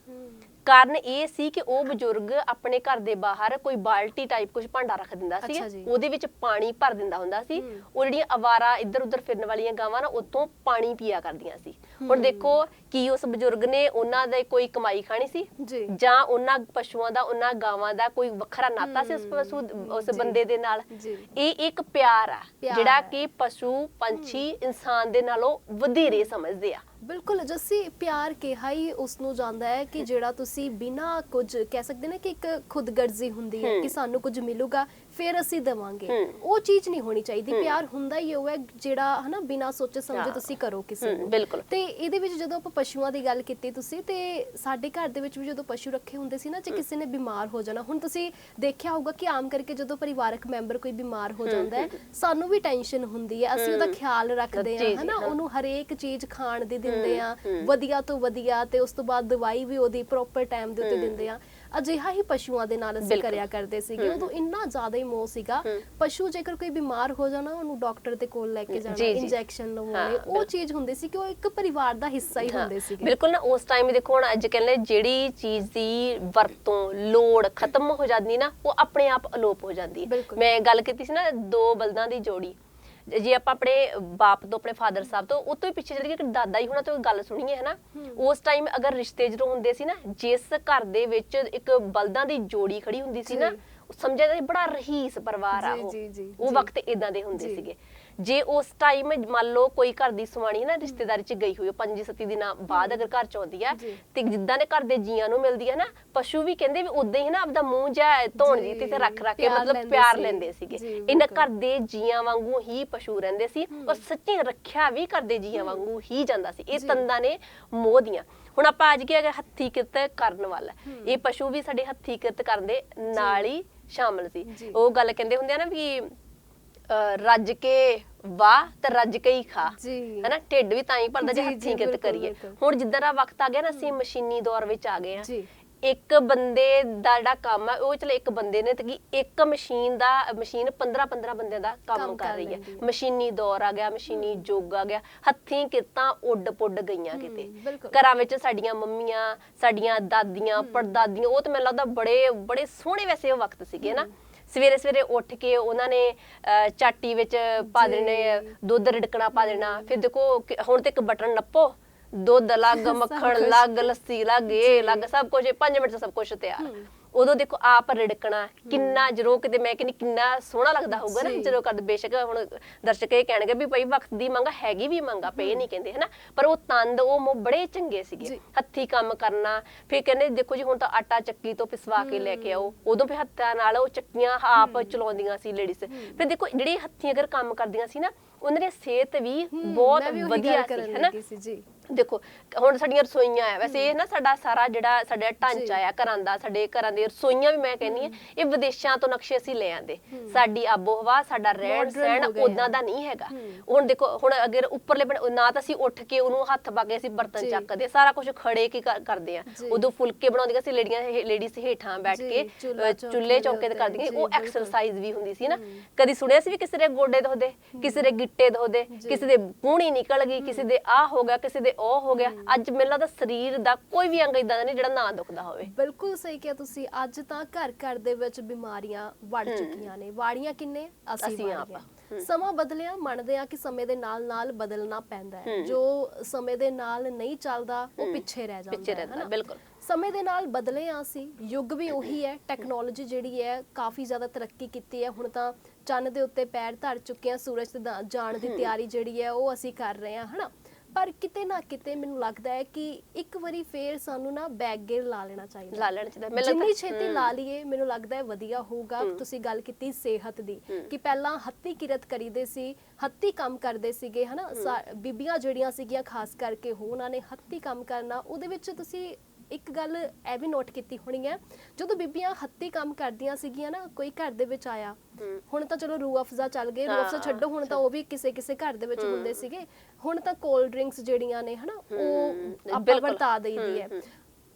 ਕਾਰਨ ਇਹ ਸੀ ਕਿ ਉਹ ਬਜ਼ੁਰਗ ਆਪਣੇ ਘਰ ਦੇ ਬਾਹਰ ਕੋਈ ਬਾਲਟੀ ਟਾਈਪ ਕੁਝ ਭਾਂਡਾ ਰੱਖ ਦਿੰਦਾ ਸੀ ਅੱਛਾ ਜੀ। ਉਹਦੇ ਵਿੱਚ ਪਾਣੀ ਭਰ ਦਿੰਦਾ ਹੁੰਦਾ ਸੀ ਹੂੰ। ਉਹ ਜਿਹੜੀਆਂ ਅਵਾਰਾ ਇੱਧਰ ਉੱਧਰ ਫਿਰਨ ਵਾਲੀਆਂ ਗਾਵਾਂ ਨਾ ਉਤੋਂ ਪਾਣੀ ਪੀਆ ਕਰਦੀਆਂ ਸੀ ਹੁਣ ਦੇਖੋ ਕੀ ਉਸ ਬਜ਼ੁਰਗ ਨੇ ਉਹਨਾਂ ਦੇ ਕੋਈ ਕਮਾਈ ਖਾਣੀ ਸੀ ਜੀ ਜਾਂ ਉਹਨਾਂ ਪਸ਼ੂਆਂ ਦਾ ਉਹਨਾਂ ਗਾਵਾਂ ਦਾ ਕੋਈ ਵੱਖਰਾ ਨਾਤਾ ਸੀ ਉਸ ਪਸ਼ੂ ਉਸ ਜੀ। ਬੰਦੇ ਦੇ ਨਾਲ ਜੀ। ਇਹ ਇੱਕ ਪਿਆਰ ਆ ਪਿਆਰ ਜਿਹੜਾ ਹੈ। ਕਿ ਪਸ਼ੂ ਪੰਛੀ ਇਨਸਾਨ ਦੇ ਨਾਲੋਂ ਵਧੇਰੇ ਸਮਝਦੇ ਆ ਬਿਲਕੁਲ ਜੱਸੀ ਪਿਆਰ ਕਿਹਾ ਹੀ ਉਸ ਨੂੰ ਜਾਂਦਾ ਹੈ ਕਿ ਜਿਹੜਾ ਤੁਸੀਂ ਬਿਨਾ ਕੁਝ ਕਹਿ ਸਕਦੇ ਨਾ ਕਿ ਇੱਕ ਖੁਦਗਰਜ਼ੀ ਹੁੰਦੀ ਹੈ ਹੂੰ। ਕਿ ਸਾਨੂੰ ਕੁਝ ਮਿਲੂਗਾ ਫਿਰ ਅਸੀਂ ਦੇਵਾਂਗੇ। ਉਹ ਚੀਜ਼ ਨਹੀਂ ਹੋਣੀ ਚਾਹੀਦੀ ਪਿਆਰ ਹੁੰਦਾ ਹੀ ਉਹ ਹੈ ਜਿਹੜਾ ਹਨਾ ਬਿਨਾ ਸੋਚੇ ਸਮਝੇ। ਤੁਸੀਂ ਕਰੋ ਕਿਸੇ ਨੂੰ ਬਿਲਕੁਲ। ਤੇ ਇਹਦੇ ਵਿੱਚ ਜਦੋਂ ਆਪਾਂ ਪਸ਼ੂਆਂ ਦੀ ਗੱਲ ਕੀਤੀ ਤੁਸੀਂ ਤੇ ਸਾਡੇ ਘਰ ਦੇ ਵਿੱਚ ਵੀ ਜਦੋਂ ਪਸ਼ੂ ਰੱਖੇ ਹੁੰਦੇ ਸੀ ਨਾ ਜੇ ਕਿਸੇ ਨੇ ਬਿਮਾਰ ਹੋ ਜਾਣਾ ਹੁਣ ਤੁਸੀਂ ਦੇਖਿਆ ਹੋਊਗਾ ਕਿ ਆਮ ਕਰਕੇ ਜਦੋਂ ਪਰਿਵਾਰਕ ਮੈਂਬਰ ਕੋਈ ਬਿਮਾਰ ਹੋ ਜਾਂਦਾ ਹੈ ਸਾਨੂੰ ਵੀ ਟੈਨਸ਼ਨ ਹੁੰਦੀ ਹੈ ਅਸੀਂ ਉਹਦਾ ਖਿਆਲ ਰੱਖਦੇ ਹਾਂ ਹਨਾ। ਉਹਨੂੰ ਹਰੇਕ ਚੀਜ਼ ਖਾਣ ਦੀ ਦਿੰਦੇ ਆ। ਵਧੀਆ ਤੋਂ ਵਧੀਆ ਤੇ ਉਸ ਤੋਂ ਬਾਅਦ ਦਵਾਈ ਵੀ ਉਹਦੀ ਪ੍ਰੋਪਰ ਟਾਈਮ ਦੇ ਉੱਤੇ ਦਿੰਦੇ ਆ ਅਜਿਹਾ ਹੀ ਪਸ਼ੂਆਂ ਦੇ ਨਾਲ ਅਸੀਂ। ਕਰਿਆ ਕਰਦੇ ਸੀਗੇ ਉਦੋਂ ਇੰਨਾ ਜ਼ਿਆਦਾ ਹੀ ਮੋਹ ਸੀਗਾ ਪਸ਼ੂ ਜੇਕਰ ਕੋਈ ਬਿਮਾਰ ਹੋ ਜਾਣਾ ਉਹਨੂੰ ਡਾਕਟਰ ਦੇ ਕੋਲ ਲੈ ਕੇ ਜਾਣਾ। ਇੰਜੈਕਸ਼ਨ ਲਵਾਉਣੇ ਉਹ। ਚੀਜ਼ ਹੁੰਦੀ ਸੀ ਕਿ ਉਹ ਇੱਕ ਪਰਿਵਾਰ ਦਾ ਹਿੱਸਾ ਹੀ ਹੁੰਦੇ ਸੀਗੇ ਬਿਲਕੁਲ ਨਾ ਉਸ ਟਾਈਮ ਦੇਖੋ ਹੁਣ ਅੱਜ ਕਹਿੰਦੇ ਜਿਹੜੀ ਚੀਜ਼ ਦੀ ਵਰਤੋਂ ਲੋੜ ਖਤਮ ਹੋ ਜਾਂਦੀ ਨਾ ਉਹ ਆਪਣੇ ਆਪ ਅਲੋਪ ਹੋ ਜਾਂਦੀ। ਮੈਂ ਗੱਲ ਕੀਤੀ ਸੀ ਨਾ ਦੋ ਬਲਦਾਂ ਦੀ ਜੋੜੀ ਜੇ ਆਪਾਂ ਆਪਣੇ ਬਾਪ ਤੋਂ ਆਪਣੇ ਫਾਦਰ ਸਾਹਿਬ ਤੋਂ ਉਹ ਤੋਂ ਹੀ ਪਿੱਛੇ ਜਿਹੜੀ ਕਿ ਦਾਦਾ ਹੀ ਹੋਣਾ ਤੋਂ ਗੱਲ ਸੁਣੀਏ ਹੈ ਨਾ ਉਸ ਟਾਈਮ ਅਗਰ ਰਿਸ਼ਤੇ ਜਦੋਂ ਹੁੰਦੇ ਸੀ ਨਾ ਜਿਸ ਘਰ ਦੇ ਵਿੱਚ ਇੱਕ ਬਲਦਾਂ ਦੀ ਜੋੜੀ ਖੜੀ ਹੁੰਦੀ ਸੀ ਨਾ ਸਮਝਿਆ ਜਾਂਦਾ ਸੀ ਬੜਾ ਰਹੀਸ ਪਰਿਵਾਰ ਆ ਜੀ, ਉਹ ਜੀ, ਜੀ, ਉਹ ਜੀ। ਵਕਤ ਇਦਾਂ ਦੇ ਹੁੰਦੇ ਜੀ। ਸੀਗੇ ਜੇ ਉਸ ਟਾਈਮ ਮੰਨ ਲਓ ਕੋਈ ਘਰ ਦੀ ਸੁਆਣੀ ਨਾ ਰਿਸ਼ਤੇਦਾਰੀ ਚ ਗਈ ਹੋਈ ਪੰਜੀ ਸੱਤੀ ਦਿਨਾਂ ਬਾਅਦ ਅਗਰ ਘਰ ਚ ਆਉਂਦੀ ਆ ਜੀ। ਤੇ ਜਿੱਦਾਂ ਦੇ ਘਰ ਦੇ ਜੀਆਂ ਨੂੰ ਮਿਲਦੀ ਆ ਨਾ ਪਸ਼ੂ ਵੀ ਕਹਿੰਦੇ ਵੀ ਉਦਾਂ ਹੀ ਨਾ ਆਪਦਾ ਮੂੰਹ ਜਾਂ ਧੋਣ ਦੀ ਜੀ, ਤੇ ਰੱਖ ਰੱਖ ਕੇ ਪਿਆਰ ਮਤਲਬ ਲੈਂਦੇ ਪਿਆਰ ਸੀ। ਲੈਂਦੇ ਸੀਗੇ ਜੀ, ਇਹਨਾਂ ਬਿਲਕੁਲ। ਘਰ ਦੇ ਜੀਆਂ ਵਾਂਗੂ ਹੀ ਪਸ਼ੂ ਰਹਿੰਦੇ ਸੀ ਔਰ ਸੱਚੀ ਰੱਖਿਆ ਵੀ ਕਰਦੇ ਜੀਆਂ ਵਾਂਗੂ ਹੀ ਜਾਂਦਾ ਸੀ ਇਹ ਜੀ। ਤੰਦਾਂ ਨੇ ਮੋਹ ਦੀਆਂ ਹੁਣ ਆਪਾਂ ਅੱਜ ਕੀ ਅਗਰ ਹੱਥੀ ਕਿਰਤ ਕਰਨ ਵਾਲਾ ਇਹ ਪਸ਼ੂ ਵੀ ਸਾਡੇ ਹੱਥੀ ਕਿਰਤ ਕਰਨ ਦੇ ਨਾਲ ਹੀ ਸ਼ਾਮਲ ਸੀ। ਉਹ ਗੱਲ ਕਹਿੰਦੇ ਹੁੰਦੇ ਆ ਨਾ ਵੀ ਰੱਜ ਕੇ ਵਾਹ ਤੇ ਰੱਜ ਕੇ ਹੀ ਖਾ। ਹਨਾ ਢਿੱਡ ਵੀ ਤਾਂ ਹੀ ਭਰਦਾ ਜੇ ਹੱਥੀਂ ਕਿਰਤ ਕਰੀਏ। ਹੁਣ ਜਿੱਦਾਂ ਦਾ ਵਕਤ ਆ ਗਿਆ ਨਾ ਅਸੀਂ ਮਸ਼ੀਨੀ ਦੌਰ ਵਿੱਚ ਆ ਗਏ ਆ। ਇੱਕ ਬੰਦੇ ਦਾ ਜਿਹੜਾ ਕੰਮ ਆ ਉਹ ਚਲੇ ਇੱਕ ਬੰਦੇ ਨੇ ਤੇ ਕੀ ਇੱਕ ਮਸ਼ੀਨ ਦਾ ਮਸ਼ੀਨ 15 15 ਬੰਦਿਆਂ ਦਾ ਕੰਮ ਕਰ ਰਹੀ ਹੈ। ਮਸ਼ੀਨੀ ਦੌਰ ਆ ਗਿਆ ਮਸ਼ੀਨੀ ਯੁੱਗ ਆ ਗਿਆ ਹੱਥੀਂ ਕਿਰਤਾਂ ਉੱਡ ਪੁੱਡ ਗਈਆਂ ਕਿਤੇ। ਘਰਾਂ ਵਿੱਚ ਸਾਡੀਆਂ ਮੰਮੀਆਂ ਸਾਡੀਆਂ ਦਾਦੀਆਂ ਪੜਦਾਦੀਆਂ ਉਹ ਤੇ ਮੈਨੂੰ ਲੱਗਦਾ ਬੜੇ ਬੜੇ ਸੋਹਣੇ ਵੈਸੇ ਉਹ ਵਕਤ ਸੀਗੇ ਨਾ। ਸਵੇਰੇ ਸਵੇਰੇ ਉੱਠ ਕੇ ਉਹਨਾਂ ਨੇ ਚਾਟੀ ਵਿੱਚ ਪਾ। ਦੇਣੇ ਦੁੱਧ ਰਿੜਕਣਾ ਪਾ ਦੇਣਾ। ਫਿਰ ਦੇਖੋ ਹੁਣ ਤੇ ਇੱਕ ਬਟਨ ਨੱਪੋ ਦੁੱਧ ਲੱਗ ਮੱਖਣ। ਲੱਗ ਲੱਸੀ ਲੱਗ ਇਹ ਲੱਗ ਸਭ ਕੁਝ 5 ਮਿੰਟ ਚ ਸਭ ਕੁਝ ਤਿਆਰ। ਉਦੋਂ ਦੇਖੋ ਆਪ ਰਿੜਕਣਾ ਕਿੰਨਾ ਜਦੋਂ ਕਿਤੇ ਮੈਂ ਕਹਿੰਦੀ ਕਿੰਨਾ ਸੋਹਣਾ ਲੱਗਦਾ ਹੋਊਗਾ ਨਾ। ਜਦੋਂ ਕਦ ਬੇਸ਼ੱਕ ਹੁਣ ਦਰਸ਼ਕ ਇਹ ਕਹਿਣਗੇ ਵੀ ਭਾਈ ਵਕਤ ਦੀ ਮੰਗ ਹੈਗੀ ਵੀ ਮੰਗਾ ਪਏ ਨਹੀਂ ਕਹਿੰਦੇ ਹਨਾ? ਪਰ ਉਹ ਤੰਦ ਉਹ ਮੋ ਬੜੇ ਚੰਗੇ ਸੀਗੇ। ਹੱਥੀ ਕੰਮ ਕਰਨਾ ਫਿਰ ਕਹਿੰਦੇ ਦੇਖੋ ਜੀ ਹੁਣ ਤਾਂ ਆਟਾ ਚੱਕੀ ਤੋਂ ਪਿਸਵਾ ਕੇ ਲੈ ਕੇ ਆਓ। ਉਦੋਂ ਫਿਰ ਹੱਥਾਂ ਨਾਲ ਉਹ ਚੱਕੀਆਂ ਆਪ ਚਲਾਉਂਦੀਆਂ ਸੀ ਲੇਡੀਜ਼ ਫਿਰ ਦੇਖੋ ਜਿਹੜੀ ਹੱਥੀਂ ਅਗਰ ਕੰਮ ਕਰਦੀਆਂ ਸੀ ਨਾ ਉਹਨਾਂ ਦੀ ਸਿਹਤ ਵੀ ਬਹੁਤ ਵਧੀਆ ਸੀ ਹਨਾ? ਦੇਖੋ ਹੁਣ ਸਾਡੀਆਂ ਰਸੋਈਆਂ ਆ ਵੈਸੇ ਇਹ ਨਾ ਸਾਡਾ ਸਾਰਾ ਜਿਹੜਾ ਸਾਡਾ ਢਾਂਚਾ ਆ ਘਰਾਂ ਦਾ ਸਾਡੇ ਘਰਾਂ ਦੀ ਰਸੋਈਆਂ ਵੀ ਮੈਂ ਕਹਿੰਨੀ ਆ ਇਹ ਵਿਦੇਸ਼ਾਂ ਤੋਂ ਨਕਸ਼ੇ ਅਸੀਂ ਲੈ ਆਂਦੇ। ਸਾਡੀ ਆਬੋ ਹਵਾ ਸਾਡਾ ਰਹਿਣ ਸਹਿਣ ਉਦਾਂ। ਦਾ ਨਹੀਂ ਹੈਗਾ। ਹੁਣ ਦੇਖੋ ਹੁਣ ਅਗਰ ਉੱਪਰਲੇ ਨਾ ਤਾਂ ਅਸੀਂ ਉੱਠ ਕੇ ਉਹਨੂੰ ਹੱਥ ਪਾ ਕੇ ਅਸੀਂ ਬਰਤਨ। ਚੱਕਦੇ ਸਾਰਾ ਕੁਝ ਖੜੇ ਕੀ ਕਰ- ਕਰਦੇ ਆ। ਉਦੋਂ ਫੁਲਕੇ ਬਣਾਉਂਦੀਆਂ ਸੀ ਲੇਡੀਆਂ ਲੇਡੀਜ਼ ਹੇਠਾਂ ਬੈਠ ਕੇ ਚੁੱਲ੍ਹਾ ਚੌਂਕੇ ਤੇ ਕਰਦੀਆਂ ਉਹ। ਐਕਸਰਸਾਈਜ਼ ਵੀ ਹੁੰਦੀ ਸੀ ਨਾ। ਕਦੀ ਸੁਣਿਆ ਸੀ ਵੀ ਕਿਸੇ ਦੇ ਗੋਡੇ ਦੁਖਦੇ ਕਿਸੇ ਦੇ ਗਿੱਟੇ ਦੁਖਦੇ ਕਿਸੇ ਦੇ ਪੂਣੀ ਨਿਕਲ ਗਈ ਕਿਸੇ ਦੇ ਆ ਹੋ ਗਿਆ ਕਿਸੇ ਦੇ ਉਹ ਹੋ ਗਿਆ। ਅੱਜ ਮੈਨੂੰ ਲੱਗਦਾ ਸਰੀਰ ਦਾ ਕੋਈ ਵੀ ਅੰਗ ਇਦਾਂ ਦਾ ਨਹੀਂ ਜਿਹੜਾ ਨਾ ਦੁਖਦਾ ਹੋਵੇ। ਬਿਲਕੁਲ ਸਹੀ ਕਿਹਾ ਤੁਸੀਂ। ਅੱਜ ਤਾਂ ਘਰ ਘਰ ਦੇ ਵਿੱਚ ਬਿਮਾਰੀਆਂ ਵੜ ਚੁੱਕੀਆਂ ਨੇ। ਵਾੜੀਆਂ ਕਿੰਨੇ? ਅਸੀਂ ਆਪ। ਸਮਾਂ ਬਦਲਿਆ ਮੰਨਦੇ ਆ ਕਿ ਸਮੇਂ ਦੇ ਨਾਲ ਨਾਲ ਬਦਲਣਾ ਪੈਂਦਾ ਹੈ। ਜੋ ਸਮੇਂ ਦੇ ਨਾਲ ਨਹੀਂ ਚੱਲਦਾ ਉਹ ਪਿੱਛੇ ਰਹਿ ਜਾਂਦਾ ਪਿੱਛੇ ਰਹਿੰਦਾ? ਬਿਲਕੁਲ। ਸਮੇਂ ਦੇ ਨਾਲ ਬਦਲੇ ਆ ਅਸੀਂ। ਯੁੱਗ ਵੀ ਉਹੀ ਹੈ। ਟੈਕਨੋਲੋਜੀ ਜਿਹੜੀ ਹੈ ਕਾਫੀ ਜ਼ਿਆਦਾ ਤਰੱਕੀ ਕੀਤੀ ਹੈ। ਹੁਣ ਤਾਂ ਚੰਨ ਦੇ ਉੱਤੇ ਪੈਰ ਧਰ ਚੁੱਕੇ ਆ ਸੂਰਜ ਤੇ ਜਾਣ ਦੀ ਤਿਆਰੀ ਜਿਹੜੀ ਹੈ ਉਹ ਅਸੀਂ ਕਰ ਰਹੇ ਹਾਂ ਹਨਾ? ਪਰ ਕਿਤੇ ਨਾ ਕਿਤੇ ਮੈਨੂੰ ਲੱਗਦਾ ਹੈ ਕਿ ਇੱਕ ਵਾਰੀ ਫੇਰ ਸਾਨੂੰ ਨਾ ਬੈਕ ਗੇਅਰ ਲਾ ਲੈਣਾ ਚਾਹੀਦਾ ਲਾ ਲੈਣਾ ਚਾਹੀਦਾ ਮੈਨੂੰ ਜਿੰਨੀ ਛੇਤੀ ਲਾ ਲਈਏ ਮੈਨੂੰ ਲੱਗਦਾ ਹੈ ਵਧੀਆ ਹੋਊਗਾ। ਤੁਸੀਂ ਗੱਲ ਕੀਤੀ ਸਿਹਤ ਦੀ ਕਿ ਪਹਿਲਾਂ ਹੱਥੀ ਕਿਰਤ ਕਰੀਦੇ ਸੀ ਹੱਥੀ ਕੰਮ ਕਰਦੇ ਸੀਗੇ ਹਨਾ? ਬੀਬੀਆਂ ਜਿਹੜੀਆਂ ਸੀਗੀਆਂ ਖਾਸ ਕਰਕੇ ਉਹ ਉਹਨਾਂ ਨੇ ਹੱਥੀ ਕੰਮ ਕਰਨਾ ਉਹਦੇ ਵਿੱਚ ਤੁਸੀਂ ਇੱਕ ਗੱਲ ਇਹ ਵੀ ਨੋਟ ਕੀਤੀ ਹੋਣੀ ਹੈ ਜਦੋਂ ਬੀਬੀਆਂ ਹੱਥੀ ਕੰਮ ਕਰਦੀਆਂ ਸੀਗੀਆਂ ਨਾ ਕੋਈ ਘਰ ਦੇ ਵਿੱਚ ਆਇਆ ਹੁਣ ਤਾਂ ਚਲੋ ਰੂ ਅਫਜ਼ਾ ਚੱਲ ਗਏ ਰੂ ਅਫਜ਼ਾ ਛੱਡੋ ਹੁਣ ਤਾਂ ਉਹ ਵੀ ਕਿਸੇ ਕਿਸੇ ਘਰ ਦੇ ਵਿੱਚ ਹੁੰਦੇ ਸੀਗੇ ਹੁਣ ਤਾਂ ਕੋਲਡ ਡਰਿੰਕਸ ਜਿਹੜੀਆਂ ਨੇ ਹਨਾ ਉਹ ਆਪਾਂ। ਵਰਤਾ ਦਈਦੀ ਹੈ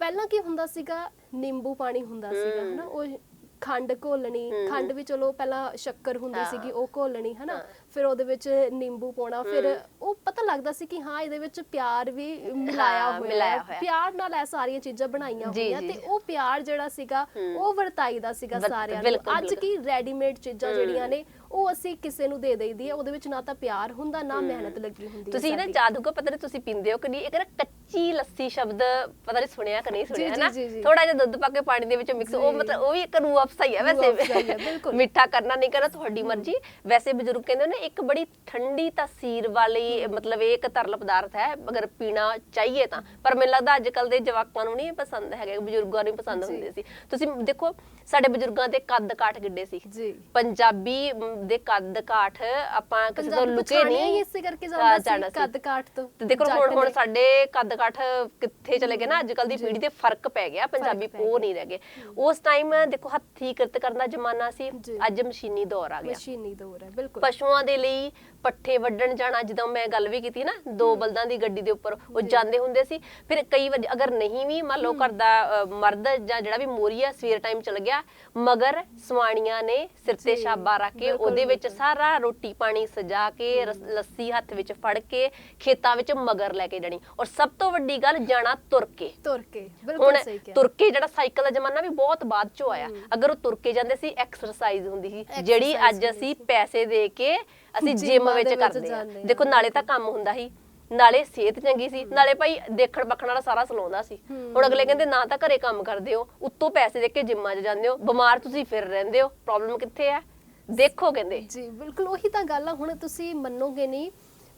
ਪਹਿਲਾਂ ਕੀ ਹੁੰਦਾ ਸੀਗਾ ਨਿੰਬੂ ਪਾਣੀ ਹੁੰਦਾ ਸੀਗਾ ਹਨਾ ਉਹ ਖੰਡ ਘੋਲਣੀ ਖੰਡ ਵੀ ਚਲੋ ਪਹਿਲਾਂ ਸ਼ੱਕਰ ਹੁੰਦੀ। ਸੀਗੀ ਉਹ ਘੋਲਣੀ ਹਨਾ। ਫਿਰ ਉਹਦੇ ਵਿੱਚ ਨਿੰਬੂ ਪਾਉਣਾ ਫਿਰ ਉਹ ਪਤਾ ਲੱਗਦਾ ਸੀ ਕਿ ਹਾਂ ਇਹਦੇ ਵਿੱਚ ਪਿਆਰ ਵੀ ਮਿਲਾਇਆ ਹਾਂ, ਹੋਇਆ ਮਿਲਾਇਆ ਹੈ। ਪਿਆਰ ਨਾਲ ਇਹ ਸਾਰੀਆਂ ਚੀਜ਼ਾਂ ਬਣਾਈਆਂ ਜੀ, ਹੋਈਆਂ ਜੀ, ਤੇ। ਉਹ ਪਿਆਰ ਜਿਹੜਾ ਸੀਗਾ ਉਹ ਵਰਤਾਈਦਾ ਸੀਗਾ ਵਰਤ- ਸਾਰਿਆਂ ਨੂੰ ਬਿਲਕੁਲ, ਅੱਜ ਬਿਲਕੁਲ। ਕੀ ਰੈਡੀਮੇਡ ਚੀਜ਼ਾਂ ਜਿਹੜੀਆਂ ਨੇ ਉਹ ਅਸੀਂ ਕਿਸੇ ਨੂੰ ਦੇ ਦੇਈਦੀ ਹੈ ਉਹਦੇ ਵਿੱਚ ਨਾ ਤਾਂ ਪਿਆਰ ਹੁੰਦਾ ਨਾ ਮਿਹਨਤ ਲੱਗੀ ਹੁੰਦੀ ਹੈ ਤੁਸੀਂ ਨਾ ਸਾਡੀ। ਜਾਦੂ ਕੋ ਪਤਾ ਨਹੀਂ ਤੁਸੀਂ ਪੀਂਦੇ ਹੋ ਕਿ ਨਹੀਂ ਇੱਕ ਨਾ ਕੱਚੀ ਲੱਸੀ ਸ਼ਬਦ ਪਤਾ ਨਹੀਂ ਸੁਣਿਆ ਕਿ ਨਹੀਂ ਸੁਣਿਆ ਜੀ, ਨਾ ਜੀ, ਜੀ। ਥੋੜਾ ਜਿਹਾ ਦੁੱਧ ਪਾ ਕੇ ਪਾਣੀ ਦੇ ਵਿੱਚ ਮਿਕਸ ਉਹ ਜੀ। ਮਤਲਬ ਉਹ ਵੀ ਇੱਕ ਰੂਹ ਅਫਸਾ ਹੀ ਹੈ ਰੂਹ ਅਫਜ਼ਾ ਹੀ ਹੈ, ਵੈਸੇ ਬਿਲਕੁਲ। ਮਿੱਠਾ ਕਰਨਾ ਨਹੀਂ ਕਰਨਾ ਤੁਹਾਡੀ ਮਰਜ਼ੀ ਵੈਸੇ ਬਜ਼ੁਰਗ ਕਹਿੰਦੇ ਨੇ ਇੱਕ ਬੜੀ ਠੰਡੀ ਤਾਸੀਰ ਵਾਲੀ ਮਤਲਬ ਇਹ ਇੱਕ ਤਰਲ ਪਦਾਰਥ ਹੈ ਅਗਰ ਪੀਣਾ ਚਾਹੀਏ ਤਾਂ। ਪਰ ਮੈਨੂੰ ਲੱਗਦਾ ਅੱਜ ਕੱਲ ਦੇ ਜਵਾਕਾਂ ਨੂੰ ਨਹੀਂ ਪਸੰਦ ਹੈਗਾ ਬਜ਼ੁਰਗਾਂ ਨੂੰ ਪਸੰਦ। ਹੁੰਦੇ ਸੀ। ਤੁਸੀਂ ਦੇਖੋ ਸਾਡੇ ਬਜ਼ੁਰਗਾਂ ਦੇ ਕੱਦ ਕਾਠ ਕਿੱਡੇ ਸੀ। ਜੀ। ਪੰਜਾਬੀ ਦੇ ਕੱਦ ਕਾਠ ਆਪਾਂ ਕਿਸੇ ਤੋਂ ਲੁਕੇ ਨਹੀਂ। ਇਸੇ ਕਰਕੇ ਜਾਂਦਾ ਸੀ ਕੱਦ ਕਾਠ ਤੋਂ। ਤੇ ਦੇਖੋ ਹੁਣ ਹੁਣ। ਸਾਡੇ ਕੱਦ ਕਾਠ ਕਿੱਥੇ ਚਲੇ ਗਏ ਨਾ ਅੱਜ ਕੱਲ ਦੀ ਪੀੜ੍ਹੀ ਤੇ ਫ਼ਰਕ ਪੈ ਗਿਆ ਪੰਜਾਬੀ ਪੈ। ਨਹੀਂ ਰਹਿ ਗਏ। ਉਸ ਟਾਈਮ ਦੇਖੋ ਹੱਥੀ ਕਿਰਤ ਕਰਨ ਦਾ ਜ਼ਮਾਨਾ ਸੀ। ਅੱਜ ਮਸ਼ੀਨੀ ਦੌਰ ਆ ਗਿਆ। ਮਸ਼ੀਨੀ ਦੌਰ ਹੈ ਬਿਲਕੁਲ। ਪਸ਼ੂਆਂ ਦੇ ਲਈ ਪੱਠੇ ਵੱਢਣ ਜਾਣਾ ਜਦੋਂ ਮੈਂ ਗੱਲ ਵੀ ਕੀਤੀ ਨਾ ਦੋ ਬਲਦਾਂ ਦੀ ਗੱਡੀ ਦੇ ਉੱਪਰ ਉਹ ਜਾਂਦੇ ਹੁੰਦੇ ਸੀ। ਫਿਰ ਕਈ ਵਾਰ ਅਗਰ ਨਹੀਂ ਵੀ ਮੰਨ ਲਓ ਘਰ ਦਾ ਮਰਦ ਜਾਂ ਜਿਹੜਾ ਵੀ ਮੋਰੀ ਆ ਸਵੇਰ ਟਾਈਮ ਚਲ ਗਿਆ ਮਗਰ ਸਵਾਣੀਆਂ ਨੇ ਸਿਰ ਤੇ ਛਾਬਾ ਰੱਖ ਕੇ ਉਹਦੇ ਵਿੱਚ। ਸਾਰਾ ਰੋਟੀ ਪਾਣੀ ਸਜਾ ਕੇ ਲੱਸੀ ਹੱਥ ਵਿੱਚ ਫੜ ਕੇ ਖੇਤਾਂ ਵਿੱਚ ਮਗਰ ਲੈ ਕੇ ਜਾਣੀ। ਔਰ ਸਭ ਤੋਂ ਵੱਡੀ ਗੱਲ ਜਾਣਾ ਤੁਰ ਕੇ। ਤੁਰ ਕੇ ਬਿਲਕੁਲ ਸਹੀ ਕਿਹਾ। ਤੁਰ ਕੇ ਜਿਹੜਾ ਸਾਈਕਲ ਦਾ ਜ਼ਮਾਨਾ ਵੀ ਬਹੁਤ ਬਾਅਦ ਚੋਂ ਆਇਆ। ਅਗਰ ਉਹ ਤੁਰ ਕੇ ਜਾਂਦੇ ਸੀ ਐਕਸਰਸਾਈਜ਼ ਹੁੰਦੀ ਸੀ ਜਿਹੜੀ ਅੱਜ ਅਸੀਂ ਪੈਸੇ ਦੇ ਕੇ ਅਸੀਂ ਜਿਮ ਜਿੰਮਾਂ ਵਿੱਚ ਦੇ ਵਿੱਚ ਕਰਦੇ ਜਾਂਦੇ ਹਾਂ, ਦੇਖੋ ਨਾਲੇ ਤਾਂ ਕੰਮ ਹੁੰਦਾ ਸੀ। ਨਾਲੇ ਸਿਹਤ ਚੰਗੀ ਸੀ। ਨਾਲੇ ਭਾਈ ਦੇਖਣ ਬੱਖਣ ਵਾਲਾ ਸਾਰਾ ਸਲਾਉਂਦਾ ਸੀ। ਹੁਣ ਅਗਲੇ ਕਹਿੰਦੇ ਨਾ ਤਾਂ ਘਰੇ ਕੰਮ ਕਰਦੇ ਹੋ ਉੱਤੋਂ ਪੈਸੇ ਦੇ ਕੇ ਜਿੰਮਾਂ 'ਚ ਜਾਂਦੇ ਹੋ ਬਿਮਾਰ ਤੁਸੀਂ ਫਿਰ ਰਹਿੰਦੇ ਹੋ। ਪ੍ਰੋਬਲਮ ਕਿੱਥੇ ਹੈ? ਦੇਖੋ ਕਹਿੰਦੇ। ਜੀ ਬਿਲਕੁਲ ਉਹੀ ਤਾਂ ਗੱਲ ਆ। ਹੁਣ ਤੁਸੀਂ ਮੰਨੋਗੇ ਨਹੀਂ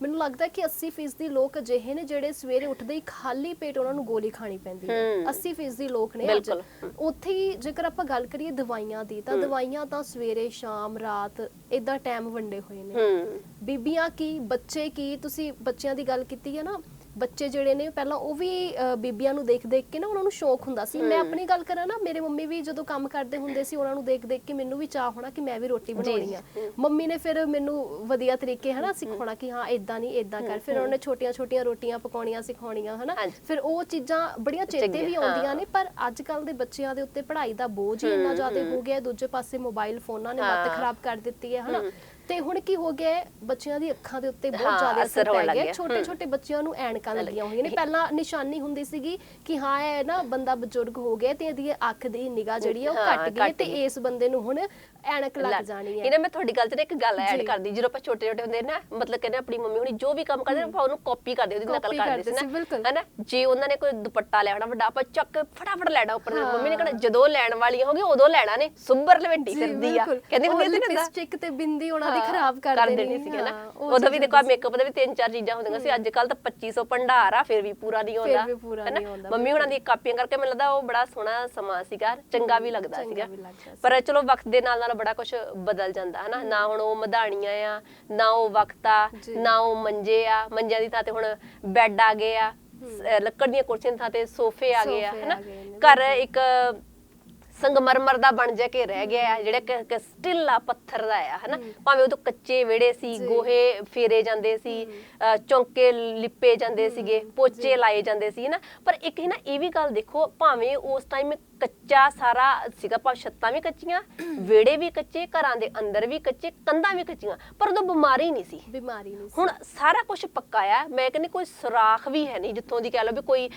ਮੈਨੂੰ ਲੱਗਦਾ ਕਿ 80% ਲੋਕ ਅਜਿਹੇ ਨੇ ਜਿਹੜੇ ਸਵੇਰੇ ਉੱਠਦੇ ਹੀ ਖਾਲੀ ਪੇਟ ਉਹਨਾਂ ਨੂੰ ਗੋਲੀ ਖਾਣੀ ਪੈਂਦੀ ਹੈ। ਹੂੰ। 80% ਲੋਕ ਨੇ ਅੱਜ। ਉੱਥੇ ਹੀ ਜੇਕਰ ਆਪਾਂ ਗੱਲ ਕਰੀਏ ਦਵਾਈਆਂ ਦੀ ਤਾਂ ਦਵਾਈਆਂ ਤਾਂ ਸਵੇਰੇ ਸ਼ਾਮ ਰਾਤ ਇਦਾਂ ਟਾਈਮ ਵੰਡੇ ਹੋਏ ਨੇ। ਬੀਬੀਆਂ ਕੀ ਬੱਚੇ ਕੀ? ਤੁਸੀਂ ਬੱਚਿਆਂ ਦੀ ਗੱਲ ਕੀਤੀ ਹੈ ਨਾ ਬੱਚੇ ਜਿਹੜੇ ਨੇ ਪਹਿਲਾਂ ਉਹ ਵੀ ਬੀਬੀਆਂ ਨੂੰ ਦੇਖ ਦੇਖ ਕੇ ਨਾ ਉਹਨਾਂ ਨੂੰ ਸ਼ੌਕ ਹੁੰਦਾ ਸੀ। ਮੈਂ ਆਪਣੀ ਗੱਲ ਕਰਾਂ ਨਾ ਮੇਰੇ ਮੰਮੀ ਵੀ ਜਦੋਂ ਕੰਮ ਕਰਦੇ ਹੁੰਦੇ ਸੀ ਉਹਨਾਂ ਨੂੰ ਦੇਖ ਦੇਖ ਕੇ ਮੈਨੂੰ ਵੀ ਚਾਹ ਹੋਣਾ ਕਿ ਮੈਂ ਵੀ ਰੋਟੀ ਬਣਾਉਣੀ ਆ। ਮੰਮੀ ਨੇ ਫਿਰ ਮੈਨੂੰ ਵਧੀਆ ਤਰੀਕੇ ਹਨਾ ਸਿਖਾਉਣਾ ਕਿ ਹਾਂ ਇਦਾਂ ਨਹੀਂ ਇਦਾਂ ਕਰ। ਫਿਰ ਉਹਨਾਂ ਨੇ ਛੋਟੀਆਂ ਛੋਟੀਆਂ ਰੋਟੀਆਂ ਪਕਾਉਣੀਆਂ ਸਿਖਾਉਣੀਆਂ ਹਨਾ। ਫਿਰ ਉਹ ਚੀਜ਼ਾਂ ਬੜੀਆਂ ਚੇਤੇ ਵੀ ਆਉਂਦੀਆਂ। ਨੇ ਪਰ ਅੱਜ ਕੱਲ ਦੇ ਬੱਚਿਆਂ ਦੇ ਉੱਤੇ ਪੜ੍ਹਾਈ ਦਾ ਬੋਝ ਹੀ ਇੰਨਾ ਜ਼ਿਆਦਾ ਹੋ ਗਿਆ। ਦੂਜੇ ਪਾਸੇ ਮੋਬਾਈਲ ਫੋਨਾਂ ਨੇ ਮੱਤ। ਖਰਾਬ ਕਰ ਦਿੱਤੀ ਹੈ ਹਨਾ। ਤੇ ਹੁਣ ਕੀ ਹੋ ਗਿਆ ਹੈ? ਬੱਚਿਆਂ ਦੀ ਅੱਖਾਂ ਦੇ ਉੱਤੇ ਹਾਂ, ਬਹੁਤ ਜ਼ਿਆਦਾ ਅਸਰ ਅਸਰ ਹੋਣ ਪੈ ਲੱਗ ਗਿਆ ਗਿਆ। ਛੋਟੇ ਛੋਟੇ ਬੱਚਿਆਂ ਨੂੰ ਐਨਕਾਂ ਲੱਗੀਆਂ ਹੋਈਆਂ ਨੇ ਪਹਿਲਾਂ ਨਿਸ਼ਾਨੀ ਹੁੰਦੀ ਸੀਗੀ ਕਿ ਹਾਂ ਇਹ ਨਾ ਬੰਦਾ ਬਜ਼ੁਰਗ ਹੋ ਗਿਆ ਤੇ ਇਹਦੀ ਅੱਖ ਦੀ ਨਿਗਾਹ ਜਿਹੜੀ ਹੈ ਉਹ ਹਾਂ, ਘਟ ਗਈ ਹੈ ਘੱਟ ਤੇ ਗਈ। ਇਸ ਬੰਦੇ ਨੂੰ ਹੁਣ ਐਨਕ ਲੱਗ ਜਾਣੀ ਹੈ ਇਹਨਾਂ ਮੈਂ ਤੁਹਾਡੀ ਗੱਲ ਨਾ ਇੱਕ ਗੱਲ ਐਡ। ਕਰਦੀ ਜਦੋਂ ਆਪਾਂ ਛੋਟੇ ਛੋਟੇ ਹੁੰਦੇ ਨਾ ਮਤਲਬ ਕਹਿੰਦੇ ਆਪਣੀ ਮੰਮੀ ਹੁਣੀ ਜੋ ਵੀ ਕੰਮ ਕਰਦੇ ਆਪਾਂ ਉਹਨੂੰ ਕਾਪੀ ਕਰਦੇ ਉਹਦੀ ਨਕਲ ਕਰਦੇ ਕਰਦੇ ਸੀ ਨਾ। ਹੈਨਾ? ਜੇ ਉਹਨਾਂ ਨੇ ਕੋਈ ਦੁਪੱਟਾ ਲੈਣਾ ਵੱਡਾ ਆਪਾਂ ਚੱਕ ਫਟਾਫਟ ਲੈਣਾ ਉੱਪਰ। ਮੰਮੀ ਨੇ ਕਹਿਣਾ ਜਦੋਂ ਲੈਣ ਵਾਲੀਆਂ ਹੋਗੀ ਉਦੋਂ ਲੈਣਾ ਨੇ। ਸੁੱਬਰ ਲਵੇਟੀ ਫਿਰਦੀ ਆ। ਕਹਿੰਦੇ ਹੁੰਦੇ ਸੀ ਨਾ। ਲਿਪਸਟਿਕ ਤੇ ਬਿੰਦੀ ਉਹਨਾਂ ਦੀ ਖਰਾਬ ਕਰ ਦੇਣੀ ਸੀ ਨਾ। ਉਦੋਂ ਵੀ ਦੇਖੋ ਹੁੰਦੀ। ਮੇਕਅਪ ਦੇ ਵੀ ਤਿੰਨ ਚਾਰ ਚੀਜ਼ਾਂ ਹੁੰਦੀਆਂ ਸੀ। ਅੱਜ ਕੱਲ ਤਾਂ 2500 ਭੰਡਾਰ ਆ ਫਿਰ ਵੀ ਪੂਰਾ ਨਹੀਂ ਪੂਰਾ ਹੈਨਾ? ਮੰਮੀ ਹੁਣਾਂ ਦੀ ਕਾਪੀਆਂ ਕਰਕੇ ਮੈਨੂੰ ਲੱਗਦਾ ਉਹ ਬੜਾ ਸੋਹਣਾ ਸਮਾਂ ਸੀਗਾ। ਚੰਗਾ ਵੀ ਲੱਗਦਾ ਸੀਗਾ। ਪਰ ਚਲੋ ਵਕਤ ਦੇ ਨਾਲ ਨਾਲ ਬੜਾ ਕੁਝ ਬਦਲ ਜਾਂਦਾ ਹਨਾ? ਨਾ ਹੁਣ ਉਹ ਮਧਾਣੀਆਂ ਆ ਨਾ ਉਹ ਵਕਤ ਆ। ਨਾ ਉਹ ਮੰਜੇ ਆ। ਮੰਜਿਆਂ ਦੀ ਥਾਂ ਤੇ ਹੁਣ ਬੈੱਡ ਆ ਗਏ ਆ ਲੱਕੜ ਦੀਆਂ ਕੁਰਸੀਆਂ ਦੀ ਥਾਂ ਤੇ ਸੋਫੇ ਆ ਗਏ ਆ ਹਨਾ? ਘਰ ਇੱਕ ਸੰਗਮਰਮਰ ਦਾ ਬਣ ਜਾ ਕੇ ਰਹਿ ਗਿਆ ਆ ਜਿਹੜਾ ਕਿ ਸਟਿਲ ਆ ਪੱਥਰ ਦਾ ਆ ਹਨਾ? ਭਾਵੇਂ ਉਦੋਂ ਕੱਚੇ ਵਿਹੜੇ ਸੀ। ਗੋਹੇ ਫੇਰੇ ਜਾਂਦੇ ਸੀ ਚੌਂਕੇ ਲਿਪੇ ਜਾਂਦੇ ਸੀਗੇ ਪੋਚੇ ਲਾਏ ਜਾਂਦੇ ਸੀ ਨਾ ਪਰ ਇੱਕ ਹੀ ਨਾ ਇਹ ਵੀ ਗੱਲ ਦੇਖੋ ਭਾਵੇਂ ਉਸ ਟਾਈਮ ਕੱਚਾ ਸਾਰਾ ਸੀਗਾ ਭਾਵੇਂ ਛੱਤਾਂ ਵੀ ਕੱਚੀਆਂ ਵਿਹੜੇ ਵੀ ਕੱਚੇ ਘਰਾਂ ਦੇ ਅੰਦਰ ਵੀ ਕੱਚੇ ਕੰਧਾਂ ਵੀ ਕੱਚੀਆਂ ਪਰ ਉਦੋਂ ਬਿਮਾਰੀ ਨਹੀਂ ਸੀ। ਬਿਮਾਰੀ ਨਹੀਂ ਸੀ। ਹੁਣ ਸਾਰਾ ਕੁਝ ਪੱਕਾ ਆ ਮੈਂ ਕਹਿੰਦੀ ਕੋਈ ਸੁਰਾਖ ਵੀ ਹੈ ਨਹੀਂ ਜਿੱਥੋਂ ਦੀ ਕਹਿ ਲਓ ਵੀ ਕੋਈ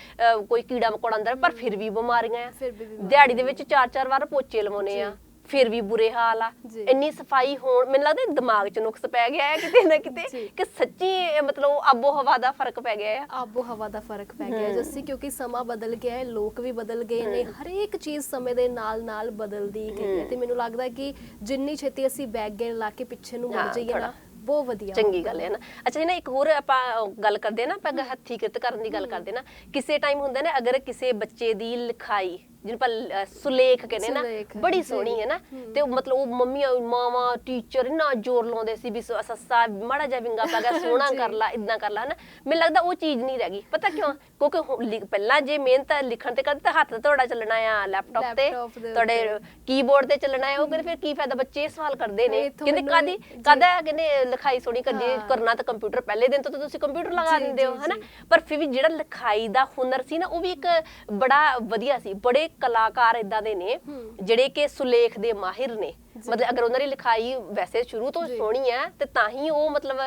ਕੋਈ ਕੀੜਾ ਮਕੌੜਾ ਅੰਦਰ ਪਰ ਫਿਰ ਵੀ ਬਿਮਾਰੀਆਂ ਆ। ਫਿਰ ਵੀ ਬਿਮਾਰੀਆਂ ਦਿਹਾੜੀ ਦੇ ਵਿੱਚ ਚਾਰ ਚਾਰ ਵਾਰ ਪੋਚੇ ਲਵਾਉਣੇ ਆ। ਫਿਰ ਵੀ ਬੁਰੇ ਹਾਲ ਆ। ਜੀ। ਇੰਨੀ ਸਫ਼ਾਈ ਹੋਣ ਮੈਨੂੰ ਲੱਗਦਾ ਦਿਮਾਗ 'ਚ ਨੁਕਸ ਪੈ ਗਿਆ ਹੈ ਕਿਤੇ ਨਾ ਕਿਤੇ ਜੀ। ਕਿ ਸੱਚੀ ਮਤਲਬ ਆਬੋ ਹਵਾ ਦਾ ਫ਼ਰਕ ਪੈ ਗਿਆ ਆ ਆਬੋ ਹਵਾ ਦਾ ਫ਼ਰਕ ਪੈ ਗਿਆ ਹੈ। ਜੱਸੀ ਕਿਉਂਕਿ ਸਮਾਂ ਬਦਲ ਗਿਆ ਹੈ ਲੋਕ ਵੀ ਬਦਲ ਗਏ ਨੇ ਹਰੇਕ ਚੀਜ਼ ਸਮੇਂ ਦੇ ਨਾਲ ਨਾਲ ਬਦਲਦੀ ਗਈ ਹੈ ਤੇ ਮੈਨੂੰ ਲੱਗਦਾ ਹੈ ਕਿ ਜਿੰਨੀ ਛੇਤੀ ਅਸੀਂ ਬੈਕ ਗੇਅਰ ਲਾ ਕੇ ਪਿੱਛੇ ਨੂੰ ਮੁੜ ਹਾਂ, ਜਾਈਏ ਨਾ। ਬਹੁਤ ਵਧੀਆ ਚੰਗੀ ਗੱਲ ਹੈ ਨਾ। ਅੱਛਾ ਇਹ ਨਾ ਇੱਕ ਹੋਰ ਆਪਾਂ ਗੱਲ ਕਰਦੇ ਹਾਂ ਨਾ ਆਪਾਂ ਹੱਥੀ ਕਿਰਤ ਕਰਨ ਦੀ ਗੱਲ ਕਰਦੇ ਨਾ ਕਿਸੇ ਟਾਈਮ ਹੁੰਦਾ ਨਾ ਅਗਰ ਕਿਸੇ ਬੱਚੇ ਦੀ ਲਿਖਾਈ ਜਿਹਨੂੰ ਅਹ, ਸੁਲੇਖ ਕਹਿੰਦੇ ਨਾ ਸੁਲੇਖ, ਬੜੀ। ਸੋਹਣੀ ਹੈ ਨਾ। ਤੇ ਉਹ ਮਤਲਬ ਉਹ ਮੰਮੀਆਂ ਮਾਵਾਂ ਟੀਚਰ ਇੰਨਾ ਜ਼ੋਰ ਲਾਉਂਦੇ ਸੀ ਵੀ ਸ- ਸੱਸਾ ਮਾੜਾ ਜਿਹਾ ਵਿੰਗਾ ਪਾ ਗਿਆ *laughs* ਸੋਹਣਾ। ਕਰ ਲਾ ਇਦਾਂ ਕਰ ਲਾ ਹਨਾ। ਮੈਨੂੰ ਲੱਗਦਾ ਉਹ ਚੀਜ਼ ਨਹੀਂ ਰਹਿ ਗਈ। ਪਤਾ ਕਿਉਂ? ਕਿਉਂਕਿ ਹੁਣ ਲਿਖ- ਪਹਿਲਾਂ ਜੇ ਮਿਹਨਤ ਲਿਖਣ ਤੇ ਕਰਦੇ ਤਾਂ ਹੱਥ ਤੁਹਾਡਾ ਚੱਲਣਾ ਆ ਲੈਪਟਾਪ ਤੇ ਦੇ ਤੁਹਾਡੇ ਕੀਬੋਰਡ ਤੇ ਚੱਲਣਾ ਹੈ ਉਹ ਕਹਿੰਦੇ ਫਿਰ ਕੀ ਫਾਇਦਾ? ਬੱਚੇ ਇਹ ਸਵਾਲ ਕਰਦੇ ਨੇ। ਕਹਿੰਦੇ ਮੈਨੂੰ- ਕਾਦੀ ਜੀ। ਕਾਦਾ ਕਹਿੰਦੇ ਲਿਖਾਈ ਸੋਹਣੀ ਕਰ ਜੇ ਹਾਂ। ਕਰਨਾ ਤਾਂ ਕੰਪਿਊਟਰ ਪਹਿਲੇ ਦਿਨ ਤੋਂ ਤਾਂ ਤੁਸੀਂ ਕੰਪਿਊਟਰ ਲਗਾ ਜੀ, ਦਿੰਦੇ ਹੋ ਜੀ, ਹਨਾ। ਜੀ। ਪਰ ਫਿਰ ਵੀ ਜਿਹੜਾ ਲਿਖਾਈ ਦਾ ਹੁਨਰ ਸੀ ਨਾ ਉਹ ਵੀ ਇੱਕ ਬੜਾ ਵਧੀਆ ਸੀ। ਬੜੇ ਕਲਾਕਾਰ ਇਦਾਂ ਦੇ ਨੇ ਜਿਹੜੇ ਕਿ ਸੁਲੇਖ ਦੇ ਮਾਹਿਰ ਨੇ। ਮਤਲਬ ਅਗਰ ਉਹਨਾਂ ਦੀ ਲਿਖਾਈ ਵੈਸੇ ਸ਼ੁਰੂ ਤੋਂ। ਸੋਹਣੀ ਹੈ ਤੇ ਤਾਂ ਹੀ ਉਹ ਮਤਲਬ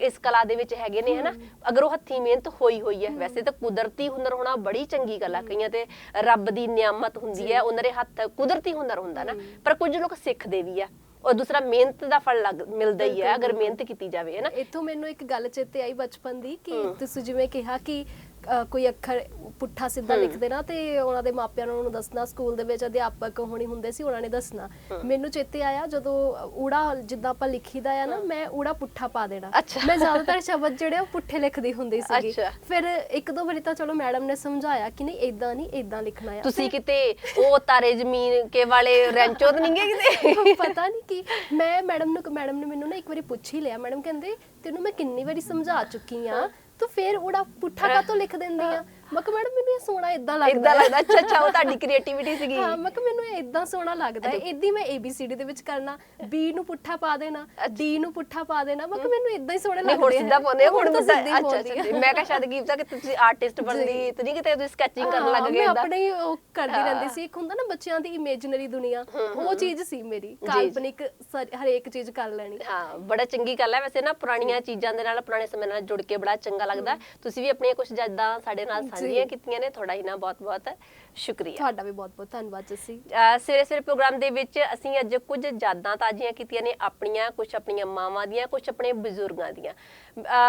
ਇਸ ਕਲਾ ਦੇ ਵਿੱਚ ਹੈਗੇ ਨੇ ਹਨਾ? ਅਗਰ ਉਹ ਹੱਥੀ ਮਿਹਨਤ ਹੋਈ ਹੋਈ ਹੈ ਵੈਸੇ ਤਾਂ ਕੁਦਰਤੀ ਹੁਨਰ ਹੋਣਾ ਬੜੀ ਚੰਗੀ ਗੱਲ ਆ। ਕਈਆਂ ਤੇ ਰੱਬ ਦੀ ਨਿਆਮਤ ਹੁੰਦੀ ਹੈ ਉਹਨਾਂ ਦੇ ਹੱਥ ਕੁਦਰਤੀ ਹੁਨਰ ਹੁੰਦਾ ਨਾ। ਪਰ ਕੁਝ ਲੋਕ ਸਿੱਖਦੇ ਵੀ ਆ। ਔਰ ਦੂਸਰਾ ਮਿਹਨਤ ਦਾ ਫਲ ਲੱਗ ਮਿਲਦਾ ਹੀ ਹੈ ਅਗਰ ਮਿਹਨਤ ਕੀਤੀ ਜਾਵੇ ਹੈ ਨਾ ਇੱਥੋਂ ਮੈਨੂੰ ਇੱਕ ਗੱਲ ਚੇਤੇ ਆਈ ਬਚਪਨ ਦੀ ਕਿ ਤੁਸੀਂ ਜਿਵੇਂ ਕਿਹਾ ਕਿ ਕੋਈ ਅੱਖਰ ਪੁੱਠਾ ਸਿੱਧਾ ਲਿਖਦੇ ਨਾ ਤੇ ਉਹਨਾਂ ਦੇ ਮਾਪਿਆਂ ਨੂੰ ਉਹਨੂੰ ਦੱਸਣਾ ਸਕੂਲ ਦੇ ਵਿੱਚ ਅਧਿਆਪਕ ਹੋਣੀ ਹੁੰਦੇ ਸੀ ਉਹਨਾਂ ਨੇ ਦੱਸਣਾ। ਮੈਨੂੰ ਚੇਤੇ ਆਇਆ ਜਦੋਂ ਊੜਾ ਜਿੱਦਾਂ ਆਪਾਂ ਲਿਖੀਦਾ ਆ ਨਾ ਮੈਂ ਊੜਾ ਪੁੱਠਾ ਪਾ ਦੇਣਾ। ਮੈਂ ਜ਼ਿਆਦਾਤਰ ਸ਼ਬਦ ਜਿਹੜੇ ਉਹ ਪੁੱਠੇ ਲਿਖਦੀ ਹੁੰਦੀ ਸੀਗੀ। ਫਿਰ ਇੱਕ ਦੋ ਵਾਰੀ ਤਾਂ ਚਲੋ ਮੈਡਮ ਨੇ ਸਮਝਾਇਆ ਕਿ ਨਹੀਂ ਇਦਾਂ ਨਹੀਂ ਇਦਾਂ ਲਿਖਣਾ ਆ। ਤੁਸੀਂ ਕਿਤੇ ਉਹ ਤਾਰੇ ਜ਼ਮੀਨ ਕੇ ਵਾਲੇ ਰੈਂਚੋ ਤਾਂ ਨਹੀਂਗੇ ਕਿਤੇ? ਪਤਾ ਨਹੀਂ ਕੀ ਮੈਂ ਮੈਡਮ ਨੂੰ ਮੈਡਮ ਨੇ ਮੈਨੂੰ ਨਾ ਇੱਕ ਵਾਰੀ ਪੁੱਛ ਹੀ ਲਿਆ। ਮੈਡਮ ਕਹਿੰਦੇ ਤੈਨੂੰ ਮੈਂ ਕਿੰਨੀ ਵਾਰੀ ਸਮਝਾ ਚੁੱਕੀ ਆ? ਤੂੰ ਫੇਰ ਉਹਦਾ ਪੁੱਠਾ ਕਾਤੋਂ ਲਿਖ ਦਿੰਦੀ ਆ? ਮੈਂ ਕਿਹਾ ਮੈਡਮ ਮੈਨੂੰ ਇਹ ਸੋਹਣਾ ਇਦਾਂ ਲੱਗਦਾ ਇਦਾਂ। ਲੱਗਦਾ। ਅੱਛਾ ਅੱਛਾ ਉਹ ਤੁਹਾਡੀ ਕ੍ਰੀਏਟੀਵਿਟੀ ਸੀਗੀ। ਹਾਂ ਮੈਂ ਕਿਹਾ ਮੈਨੂੰ ਇਹ ਇਦਾਂ ਸੋਹਣਾ ਲੱਗਦਾ ਹੈ। ਇਦਾਂ ਮੈਂ ABCD ਦੇ ਵਿੱਚ ਕਰਨਾ। B ਨੂੰ ਪੁੱਠਾ ਪਾ ਦੇਣਾ D ਨੂੰ ਪੁੱਠਾ ਪਾ ਦੇਣਾ। ਮੈਂ ਕਿਹਾ ਮੈਨੂੰ ਇਦਾਂ ਹੀ ਸੋਹਣੇ ਲੱਗਦੇ ਹੁਣ ਸਿੱਧਾ ਪਾਉਂਦੇ ਹੁਣ ਤਾਂ ਸਿੱਧਾ ਪਾਉਂਦੀ। ਮੈਂ ਕਿਹਾ ਸ਼ਾਇਦ ਕੀਤਾ ਕਿ ਤੁਸੀਂ ਆਰਟਿਸਟ ਬਣਦੀ ਤੇ ਨਹੀਂ ਕਿਤੇ ਤੁਸੀਂ ਸਕੈਚਿੰਗ ਕਰਨ ਲੱਗ ਹਾਂ, ਗਏ ਮੈਂ। ਆਪਣੇ ਉਹ ਕਰਦੀ ਰਹਿੰਦੀ ਸੀ। ਇੱਕ ਹੁੰਦਾ ਨਾ ਬੱਚਿਆਂ ਦੀ ਇਮੇਜਿਨਰੀ ਦੁਨੀਆ ਉਹ ਚੀਜ਼ ਸੀ ਮੇਰੀ। ਕਾਲਪਨਿਕ ਹਰੇਕ ਚੀਜ਼ ਕਰ ਲੈਣੀ। ਹਾਂ ਬੜਾ ਚੰਗੀ ਗੱਲ ਹੈ। ਵੈਸੇ ਨਾ ਪੁਰਾਣੀਆਂ ਚੀਜ਼ਾਂ ਦੇ ਨਾਲ ਪੁਰਾਣੇ ਸਮੇਂ ਨਾਲ ਜੁੜ ਕੇ ਬੜਾ ਚੰਗਾ ਲੱਗਦਾ। ਤੁਸੀਂ ਵੀ ਆਪਣੀਆਂ ਕੁਝ ਯਾਦਾਂ ਸਾਡੇ ਨਾਲ ਸਾਂਝੀਆਂ ਕੀਤੀਆਂ ਨੇ ਤੁਹਾਡਾ ਹੀ ਨਾ ਬਹੁਤ ਬਹੁਤ ਸ਼ੁਕਰੀਆ। ਤੁਹਾਡਾ ਵੀ ਬਹੁਤ ਬਹੁਤ ਧੰਨਵਾਦ ਜੱਸੀ ਅਹ ਸਵੇਰੇ ਸਵੇਰੇ ਪ੍ਰੋਗਰਾਮ ਦੇ ਵਿੱਚ ਅਸੀਂ ਅੱਜ ਕੁਝ ਯਾਦਾਂ ਤਾਜ਼ੀਆਂ ਕੀਤੀਆਂ ਨੇ ਆਪਣੀਆਂ ਕੁਝ ਆਪਣੀਆਂ ਮਾਵਾਂ ਦੀਆਂ ਕੁਝ ਆਪਣੇ ਬਜ਼ੁਰਗਾਂ ਦੀਆਂ।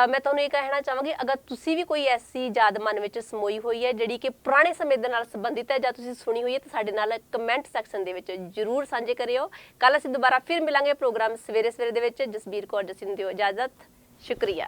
ਮੈਂ ਤੁਹਾਨੂੰ ਇਹ ਕਹਿਣਾ ਚਾਹਾਂਗੀ ਅਗਰ ਤੁਸੀਂ ਵੀ ਕੋਈ ਐਸੀ ਯਾਦ ਮਨ ਵਿੱਚ ਸਮੋਈ ਹੋਈ ਹੈ ਜਿਹੜੀ ਕਿ ਪੁਰਾਣੇ ਸਮੇਂ ਦੇ ਨਾਲ ਸੰਬੰਧਿਤ ਹੈ ਜਾਂ ਤੁਸੀਂ ਸੁਣੀ ਹੋਈ ਹੈ ਤਾਂ ਸਾਡੇ ਨਾਲ ਕਮੈਂਟ ਸੈਕਸ਼ਨ ਦੇ ਵਿੱਚ ਜਰੂਰ ਸਾਂਝੇ ਕਰਿਓ। ਕੱਲ ਅਸੀਂ ਦੁਬਾਰਾ ਫਿਰ ਮਿਲਾਂਗੇ ਪ੍ਰੋਗਰਾਮ ਸਵੇਰੇ ਸਵੇਰੇ ਦੇ ਵਿੱਚ। ਜਸਬੀਰ ਕੌਰ ਜਸੀ ਨੂੰ ਦਿਓ ਇਜਾਜ਼ਤ ਸ਼ੁਕਰੀਆ।